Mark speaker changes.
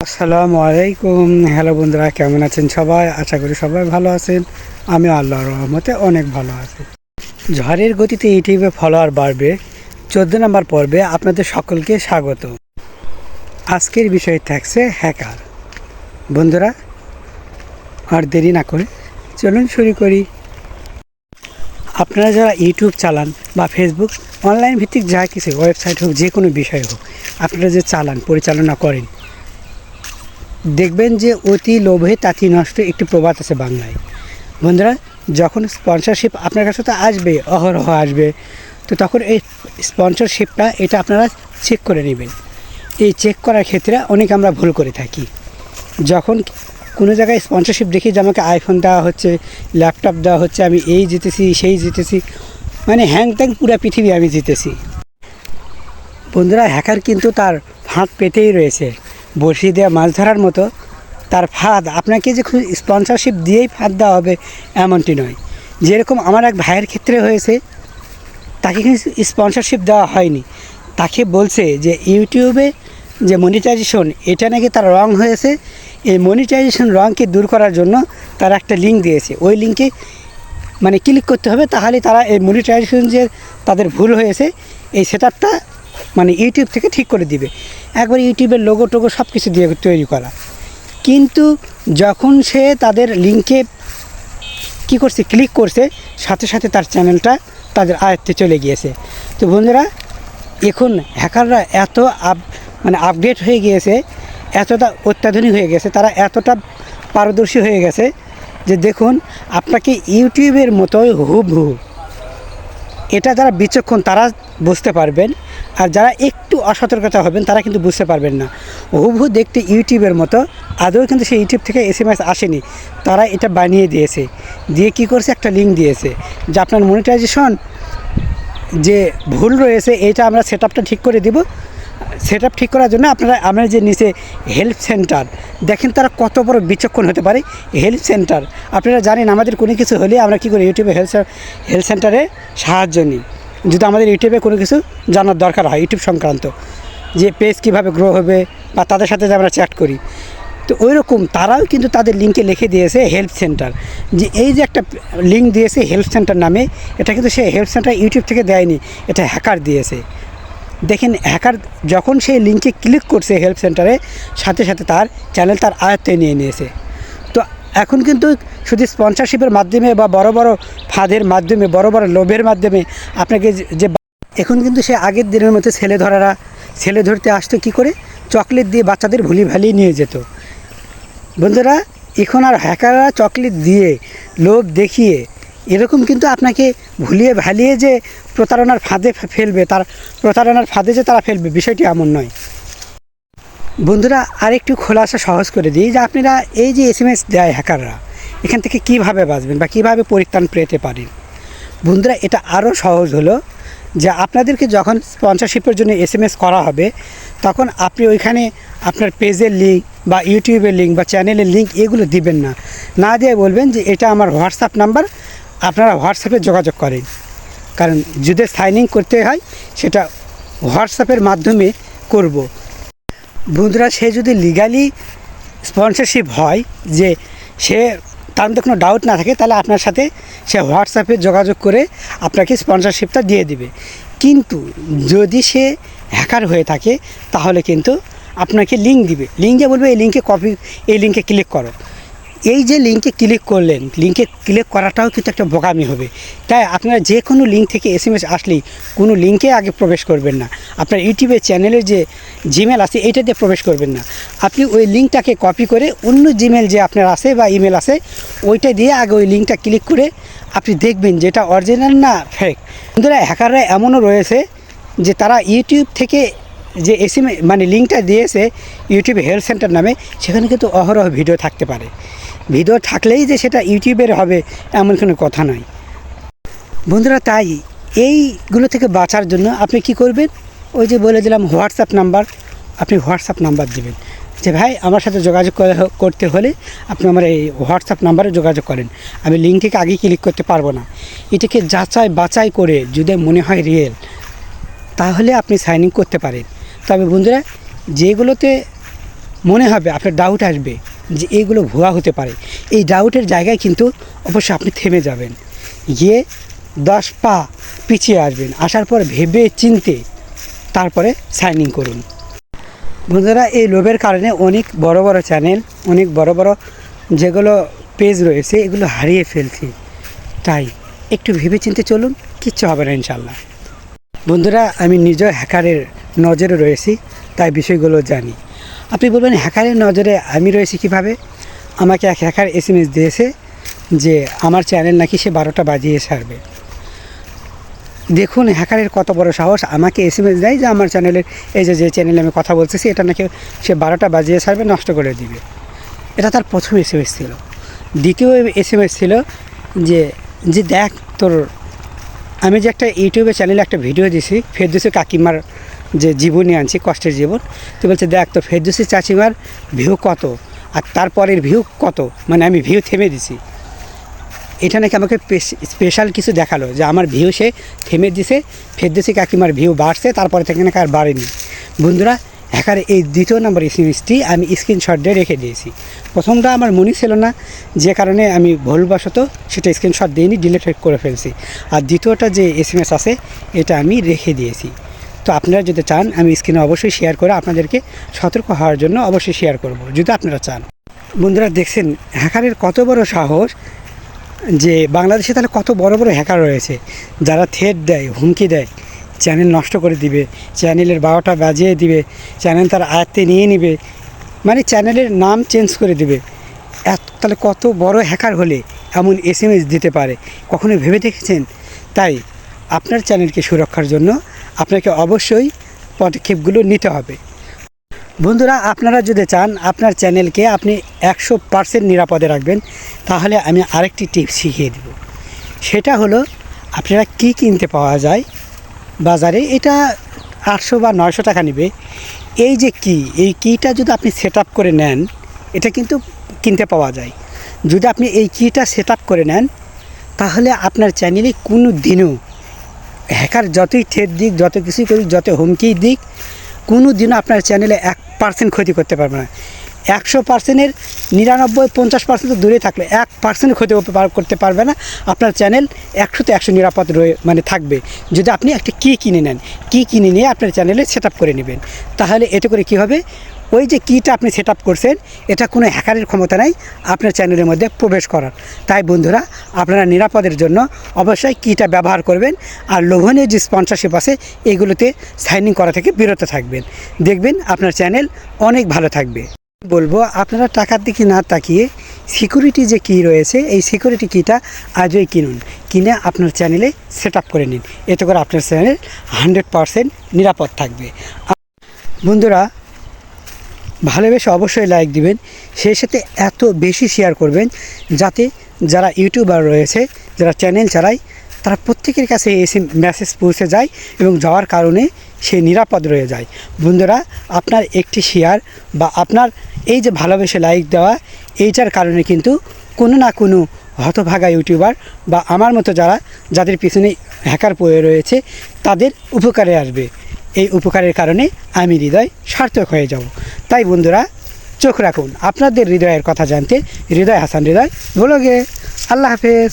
Speaker 1: আসসালামু আলাইকুম। হ্যালো বন্ধুরা, কেমন আছেন সবাই? আশা করি সবাই ভালো আছেন। আমি আল্লাহর রহমতে অনেক ভালো আছি। ঝড়ের গতিতে ইউটিউবে ফলোয়ার বাড়বে। চোদ্দ নম্বর পর্বে আপনাদের সকলকে স্বাগত। আজকের বিষয় থাকছে হ্যাকার বন্ধুরা, আর দেরি না করে চলুন শুরু করি। আপনারা যারা ইউটিউব চালান বা ফেসবুক অনলাইন ভিত্তিক যা কিছু ওয়েবসাইট হোক যে কোনো বিষয় হোক, আপনারা যে চালান, পরিচালনা করেন দেখবেন যে অতি লোভে তাঁতি নষ্ট একটি প্রবাদ আছে বাংলায়। বন্ধুরা, যখন স্পন্সরশিপ আপনার কাছে তো আসবে, অহরহ আসবে, তো তখন এই স্পন্সরশিপটা এটা আপনারা চেক করে নেবেন। এই চেক করার ক্ষেত্রে অনেক আমরা ভুল করে থাকি। যখন কোনো জায়গায় স্পন্সরশিপ দেখি যে আমাকে আইফোন দেওয়া হচ্ছে ল্যাপটপ দেওয়া হচ্ছে, আমি এই জিতেছি, সেই জিতেছি মানে হ্যাং ত্যাং পুরো পৃথিবী আমি জিতেছি। বন্ধুরা হ্যাকার কিন্তু তার ফাঁদ পেতেই রয়েছে। বড়শি দেওয়া মাছ ধরার মতো তার ফাঁদ। আপনাকে যে স্পন্সরশিপ দিয়েই ফাঁদ দেওয়া হবে, এমনটি নয়। যেরকম আমার এক ভাইয়ের ক্ষেত্রে হয়েছে, তাকে কিন্তু স্পন্সরশিপ দেওয়া হয়নি। তাকে বলছে যে, ইউটিউবে যে মনিটাইজেশন এটা নাকি তার রং হয়েছে। এই মনিটাইজেশন রংকে দূর করার জন্য তারা একটা লিঙ্ক দিয়েছে। ওই লিঙ্কে মানে ক্লিক করতে হবে, তাহলে তারা এই মনিটাইজেশন যে তাদের ভুল হয়েছে, এই সেট মানে ইউটিউব থেকে ঠিক করে দিবে। একবার ইউটিউবের লোগো টোগো সব কিছু দিয়ে তৈরি করা। কিন্তু যখন সে তাদের লিঙ্কে কি করছে ক্লিক করছে, সাথে সাথে তার চ্যানেলটা তাদের আয়ত্তে চলে গিয়েছে। তো বন্ধুরা, এখন হ্যাকাররা এত আপ মানে আপডেট হয়ে গিয়েছে, এতটা অত্যাধুনিক হয়ে গেছে, তারা এতটা পারদর্শী হয়ে গেছে যে দেখুন, আপনাকে ইউটিউবের মতোই হুব হুবহু। এটা যারা বিচক্ষণ, তারা বুঝতে পারবেন আর যারা একটু অসতর্কতা হবেন, তারা কিন্তু বুঝতে পারবেন না। হুবহু দেখতে ইউটিউবের মতো, আদৌ কিন্তু সেই ইউটিউব থেকে এস এম এস আসেনি। তারা এটা বানিয়ে দিয়েছে। দিয়ে কি করছে? একটা লিঙ্ক দিয়েছে। যে আপনার মনিটাইজেশন যে ভুল রয়েছে, এটা আমরা সেট ঠিক করে দিব। সেট ঠিক করার জন্য আপনারা, আমরা যে নিচে হেল্প সেন্টার দেখেন তারা কত বড় বিচক্ষণ হতে পারে। হেল্প সেন্টার আপনারা জানেন আমাদের কোনো কিছু হলে আমরা কী করি ইউটিউবে হেলথ হেলথ সেন্টারে সাহায্য নিই। যদি আমাদের ইউটিউবে কোনো কিছু জানার দরকার হয়, ইউটিউব সংক্রান্ত, যে পেজ কীভাবে গ্রো হবে বা তাদের সাথে যে আমরা চ্যাট করি, তো ওই রকম তারাও কিন্তু তাদের লিঙ্কে লিখে দিয়েছে হেল্প সেন্টার। যে এই যে একটা লিঙ্ক দিয়েছে হেল্প সেন্টার নামে, এটা কিন্তু সে হেল্প সেন্টার ইউটিউব থেকে দেয়নি, এটা হ্যাকার দিয়েছে। দেখেন হ্যাকার যখন সেই লিঙ্কে ক্লিক করছে হেল্প সেন্টারে, সাথে সাথে তার চ্যানেল তার আয়ত্তে নিয়ে নিয়েছে। এখন কিন্তু শুধু স্পন্সরশিপের মাধ্যমে বা বড় বড় ফাঁদের মাধ্যমে, বড় বড় লোভের মাধ্যমে আপনাকে যে- এখন কিন্তু সে আগের দিনের মতো ছেলে ধরারা, ছেলে ধরতে আসতো কি করে? চকলেট দিয়ে বাচ্চাদের ভুলি ভালিয়ে নিয়ে যেত। বন্ধুরা, এখন আর হ্যাকাররা চকলেট দিয়ে লোভ দেখিয়ে এরকম কিন্তু আপনাকে ভুলিয়ে ভালিয়ে যে প্রতারণার ফাঁদে ফেলবে, তার প্রতারণার ফাঁদে যে তারা ফেলবে, বিষয়টি এমন নয়। বন্ধুরা, আরেকটু খোলাসা সহজ করে দিই যে আপনারা এই যে এস এম এস দেয় হ্যাকাররা, এখান থেকে কীভাবে বাঁচবেন বা কীভাবে পরিত্রাণ পেতে পারেন? বন্ধুরা, এটা আরও সহজ হলো যে আপনাদেরকে যখন স্পন্সরশিপের জন্য এস এম এস করা হবে, তখন আপনি ওইখানে আপনার পেজের লিঙ্ক বা ইউটিউবের লিঙ্ক বা চ্যানেলের লিঙ্ক এগুলো দিবেন না। না দিয়ে বলবেন যে এটা আমার হোয়াটসঅ্যাপ নাম্বার আপনারা হোয়াটসঅ্যাপে যোগাযোগ করেন। কারণ যদি সাইন ইন করতে হয়, সেটা হোয়াটসঅ্যাপের মাধ্যমে করব। বন্ধুরা, সে যদি লিগালি স্পন্সরশিপ হয়, যে সে, তার মধ্যে কোনো ডাউট না থাকে, তাহলে আপনার সাথে সে হোয়াটসঅ্যাপে যোগাযোগ করে আপনাকে স্পন্সরশিপটা দিয়ে দিবে। কিন্তু যদি সে হ্যাকার হয়ে থাকে, তাহলে কিন্তু আপনাকে লিঙ্ক দিবে। লিঙ্কে বলবে, এই লিঙ্কে কপি এই লিঙ্কে ক্লিক করো। এই যে লিঙ্কে ক্লিক করলেন, লিঙ্কে ক্লিক করাটাও কিন্তু একটা বোকামি হবে। তাই আপনারা যে কোনো লিঙ্ক থেকে এস এম এস আসলেই কোনো লিঙ্কে আগে প্রবেশ করবেন না। আপনার ইউটিউবের চ্যানেলের যে জিমেল আছে এইটাতে প্রবেশ করবেন না। আপনি ওই লিঙ্কটাকে কপি করে অন্য জিমেল যে আপনার আছে বা ইমেল আছে, ওইটা দিয়ে আগে ওই লিঙ্কটা ক্লিক করে আপনি দেখবেন যেটা অরিজিনাল না ফেক বন্ধুরা, হ্যাকাররা এমনও রয়েছে যে তারা ইউটিউব থেকে যে এসএম মানে লিঙ্কটা দিয়েছে ইউটিউব হেলথ সেন্টার নামে, সেখানে কিন্তু অহরহ ভিডিও থাকতে পারে। ভিডিও থাকলেই যে সেটা ইউটিউবের হবে, এমন কোনো কথা নয়। বন্ধুরা, তাই এইগুলো থেকে বাঁচার জন্য আপনি কি করবেন? ওই যে বলে দিলাম হোয়াটসঅ্যাপ নাম্বার আপনি হোয়াটসঅ্যাপ নাম্বার দেবেন। যে ভাই, আমার সাথে যোগাযোগ করতে হলে আপনি আমার এই হোয়াটসঅ্যাপ নাম্বারে যোগাযোগ করেন। আমি লিঙ্কটিকে আগে ক্লিক করতে পারব না। এটাকে যাচাই বাছাই করে যদি মনে হয় রিয়েল তাহলে আপনি সাইন ইন করতে পারেন। তবে বন্ধুরা, যেগুলোতে মনে হবে, আপনার ডাউট আসবে যে এইগুলো ভুয়া হতে পারে। এই ডাউটের জায়গায় কিন্তু অবশ্যই আপনি থেমে যাবেন। গিয়ে দশ পা পিছিয়ে আসবেন। আসার পর ভেবে চিনতে তারপরে সাইন ইন করুন। বন্ধুরা, এই লোভের কারণে অনেক বড় বড় চ্যানেল, অনেক বড় বড় যেগুলো পেজ রয়েছে, এগুলো হারিয়ে ফেলছি। তাই একটু ভেবে চিনতে চলুন, কিচ্ছু হবে না ইনশাল্লাহ বন্ধুরা, আমি নিজেও হ্যাকারের নজরে রয়েছি, তাই বিষয়গুলো জানি। আপনি বলবেন, হ্যাকারের নজরে আমি রয়েছি কীভাবে? আমাকে এক হ্যাকার এস এম এস দিয়েছে যে, আমার চ্যানেল নাকি সে বারোটা বাজিয়ে ছাড়বে। দেখুন, হ্যাকারের কত বড় সাহস। আমাকে এস এম এস দেয় যে, আমার চ্যানেলের, এই যে যে চ্যানেলে আমি কথা বলতেছি, এটা নাকি সে বারোটা বাজিয়ে ছাড়বে, নষ্ট করে দিবে। এটা তার প্রথম এস এম এস ছিল। দ্বিতীয় এস এম এস ছিল যে যে, দেখ তোর, আমি যে একটা ইউটিউবে চ্যানেলে একটা ভিডিও দিছি ফেরদুসি কাকিমার যে জীবনী আনছি, কষ্টের জীবন। তো বলছে, দেখ তো, ফেরদুসি চাচিমার ভিউ কত? আর তারপরের ভিউ কত? মানে আমি ভিউ থেমে দিছি। এটা নাকি আমাকে স্পেশাল কিছু দেখাল, যে আমার ভিউ সে থেমে দিছে, ফেরদুসি কাকিমার ভিউ বাড়ছে, তারপরে থেকে নাকি আর বাড়েনি। বন্ধুরা হ্যাকার এই দ্বিতীয় নম্বর এসএমএসটি আমি স্ক্রিনশট দিয়ে রেখে দিয়েছি। প্রথমটা আমার মনে ছিল না, যে কারণে আমি ভুলবশত সেটা স্ক্রিনশট দিইনি ডিলিট করে ফেলছি। আর দ্বিতীয়টা যে এসএমএস আছে, এটা আমি রেখে দিয়েছি। তো আপনারা যদি চান, আমি স্ক্রিনে অবশ্যই শেয়ার করে আপনাদেরকে সতর্ক হওয়ার জন্য অবশ্যই শেয়ার করব। যদি আপনারা চান। বন্ধুরা, দেখছেন, হ্যাকারের কত বড় সাহস যে বাংলাদেশে তাহলে কত বড় বড় হ্যাকার রয়েছে। যারা থ্রেট দেয়, হুমকি দেয় চ্যানেল নষ্ট করে দিবে চ্যানেলের বারোটা বাজিয়ে দিবে চ্যানেল তার আয়ত্তে নিয়ে নেবে মানে চ্যানেলের নাম চেঞ্জ করে দিবে। এত, তাহলে কত বড় হ্যাকার হলে এমন এস এম এস দিতে পারে? কখনো ভেবে দেখেছেন? তাই আপনার চ্যানেলকে সুরক্ষার জন্য আপনাকে অবশ্যই পদক্ষেপগুলো নিতে হবে। বন্ধুরা, আপনারা যদি চান আপনার চ্যানেলকে আপনি একশো পার্সেন্ট নিরাপদে রাখবেন, তাহলে আমি আরেকটি টিপস শিখিয়ে দেব। সেটা হলো, আপনারা কি কিনতে পাওয়া যায় বাজারে, এটা আটশো বা নয়শো টাকা নেবে। এই যে কি, এই কিটা যদি আপনি সেট করে নেন, এটা কিন্তু কিনতে পাওয়া যায়। যদি আপনি এই কিটা সেট করে নেন, তাহলে আপনার চ্যানেলে কোনো দিনও হ্যাকার যতই ঠেট দিক যত কিছুই করুক যত হুমকি দিক, কোনো দিনও আপনার চ্যানেলে এক পার্সেন্ট ক্ষতি করতে পারবে না। একশো পার্সেন্টের নিরানব্বই, পঞ্চাশ পার্সেন্ট তো দূরে থাকলে এক পার্সেন্ট ক্ষতি করতে পারবে না। আপনার চ্যানেল একশোতে একশো নিরাপদ রয়ে মানে থাকবে। যদি আপনি একটা কি কিনে নেন, কী কিনে নিয়ে আপনার চ্যানেলে সেট করে নেবেন, তাহলে এতে করে কি হবে? ওই যে কিটা আপনি সেট করছেন, এটা কোনো হ্যাকারের ক্ষমতা নাই, আপনার চ্যানেলের মধ্যে প্রবেশ করার। তাই বন্ধুরা, আপনারা নিরাপদের জন্য অবশ্যই কিটা ব্যবহার করবেন আর লোভনীয় যে স্পন্সরশিপ আছে, এগুলোতে সাইন ইন করা থেকে বিরত থাকবেন। দেখবেন আপনার চ্যানেল অনেক ভালো থাকবে। বলব, আপনারা টাকার দিকে না তাকিয়ে সিকিউরিটি যে কী রয়েছে, এই সিকিউরিটি কিটা আজই কিনুন। কিনে আপনার চ্যানেলে সেট করে নিন। এতে করে আপনার চ্যানেল হান্ড্রেড নিরাপদ থাকবে। বন্ধুরা ভালোবেসে অবশ্যই লাইক দিবেন। সেই সাথে এত বেশি শেয়ার করবেন যাতে যারা ইউটিউবার রয়েছে, যারা চ্যানেল চালায়, তারা প্রত্যেকের কাছে এসে মেসেজ পৌঁছে যায় এবং যাওয়ার কারণে সে নিরাপদ রয়ে যায়। বন্ধুরা, আপনার একটি শেয়ার বা আপনার এই যে ভালোবেসে লাইক দেওয়া, এইটার কারণে কিন্তু কোনো না কোনো হতভাগা ইউটিউবার বা আমার মতো যারা, যাদের পিছনে হ্যাকার পড়ে রয়েছে, তাদের উপকারে আসবে। এই উপকারের কারণে আমি হৃদয় সার্থক হয়ে যাব। তাই বন্ধুরা, চোখ রাখুন। আপনাদের হৃদয়ের কথা জানতে হৃদয় হাসান হৃদয় বলো গে আল্লাহ হাফেজ।